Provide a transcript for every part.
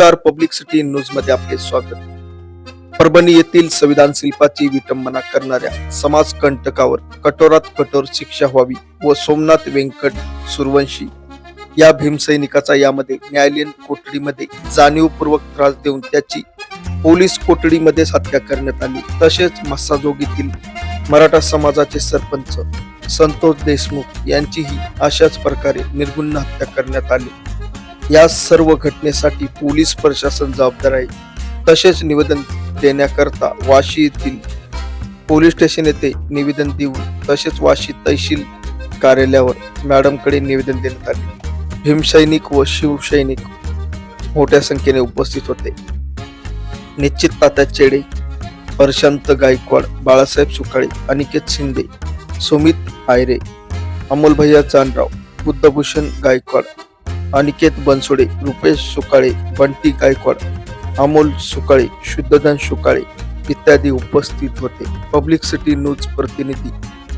नमस्कार. Public city न्यूजमध्ये आपले स्वागत. परभणी येथील संविधान शिल्पाची विटंबना करणाऱ्या समाजकंटकावर कठोरात कठोर शिक्षा व्हावी व सोमनाथ व्यंकट सुरवंशी या भीमसैनिकाचा यामध्ये न्यायालयीन कोठडीमध्ये जाणीवपूर्वक त्रास देऊन त्याची पोलीस कोठडीमध्येच हत्या करण्यात आली. तसेच मस्साजोगीतील मराठा समाजाचे सरपंच संतोष देशमुख यांचीही अशाच प्रकारे निर्गुण हत्या करण्यात आली. या सर्व घटनेसाठी पोलीस प्रशासन जबाबदार आहे. तसेच निवेदन देण्याकरता वाशी येथील पोलीस स्टेशन येथे निवेदन देऊन तसेच वाशी तहसील कार्यालयावर मॅडमकडे निवेदन देण्यात आले. भीमसैनिक व शिवसैनिक मोठ्या संख्येने उपस्थित होते. निश्चित तात्या चेडे प्रशांत गायकवाड बाळासाहेब सुकाळे अनिकेत शिंदे सुमित आयरे अमोल भैया चांदराव बुद्धभूषण गायकवाड अनिकेत बनसोडे रुपेश सुकाळे बंटी गायकवाड अमोल सुकाळे शुद्धधन सुकाळे इत्यादी उपस्थित होते. पब्लिक सिटी न्यूज प्रतिनिधी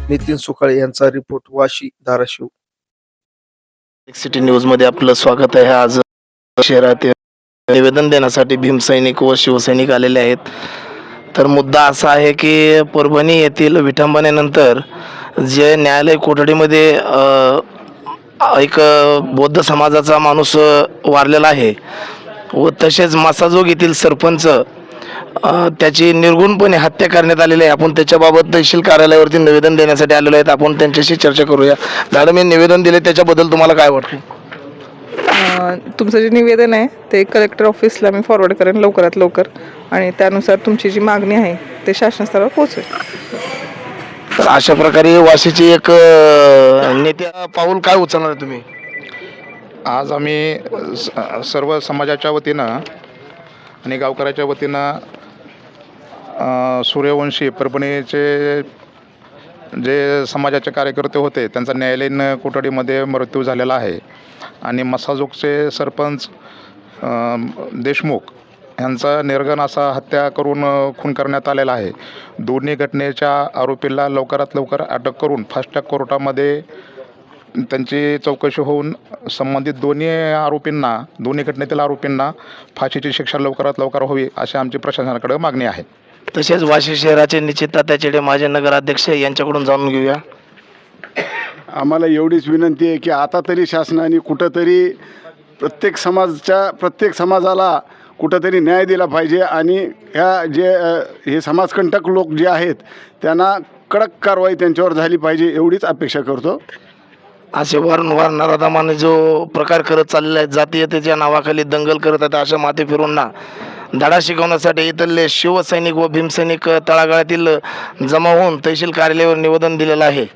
नितीन सुकाळे यांचा रिपोर्ट वाशी धाराशिव. सिटी न्यूजमध्ये आपलं स्वागत आहे. आज शहरात निवेदन देण्यासाठी भीमसैनिक व शिवसैनिक आलेले आहेत. तर मुद्दा असा आहे की परभणी येथील विठंबनेनंतर जे न्यायालय कोठडीमध्ये एक बौद्ध समाजाचा माणूस वारलेला आहे. व तसेच मासाजोग येथील सरपंच त्याची निर्गुणपणे हत्या करण्यात आलेली आहे. आपण त्याच्याबाबत तहसील कार्यालयावरती निवेदन देण्यासाठी आलेलो आहेत. आपण त्यांच्याशी चर्चा करूया. मॅडम हे निवेदन दिले त्याच्याबद्दल तुम्हाला काय वाटतं? तुमचं जे निवेदन आहे ते कलेक्टर ऑफिसला मी फॉरवर्ड करेन लवकरात लवकर. आणि त्यानुसार तुमची जी मागणी आहे ते शासन स्तरावर पोहोचेल. तर अशा प्रकारे वाशीची एक नेत्या पाऊल काय उचलणार तुम्ही? आज आम्ही स- सर्व समाजाच्या वतीनं आणि गावकऱ्याच्या वतीनं अ, सूर्यवंशी परभणीचे जे समाजाचे कार्यकर्ते होते त्यांचा न्यायालयीन कोठडीमध्ये मृत्यू झालेला आहे. आणि मसाजोगचे सरपंच अ, देशमुख यांचा निर्गण असा हत्या करून खून करण्यात आलेला आहे. दोन्ही घटनेच्या आरोपीला लवकरात लवकर अटक करून फास्ट ट्रॅक कोर्टामध्ये त्यांची चौकशी होऊन संबंधित दोन्ही आरोपींना दोन्ही घटनेतील आरोपींना फाशीची शिक्षा लवकरात लवकर व्हावी अशी आमची प्रशासनाकडे मागणी आहे. तसेच वाशी शहराचे निश्चित तात्याचेडे माजी नगराध्यक्ष यांच्याकडून जाणून घेऊया. आम्हाला एवढीच विनंती आहे की आता तरी शासनाने कुठंतरी प्रत्येक समाजच्या प्रत्येक समाजाला कुठंतरी न्याय दिला पाहिजे आणि ह्या जे हे समाजकंटक लोक जे आहेत त्यांना कडक कारवाई त्यांच्यावर झाली पाहिजे एवढीच अपेक्षा करतो. असे वारंवार नराधमाने जो प्रकार करत चाललेला आहे जातीयतेच्या नावाखाली दंगल करत आहेत अशा माते फिरूंना धडा शिकवण्यासाठी इथले शिवसैनिक व भीमसैनिक तळागाळातील जमा होऊन तहसील कार्यालयावर निवेदन दिलेलं आहे.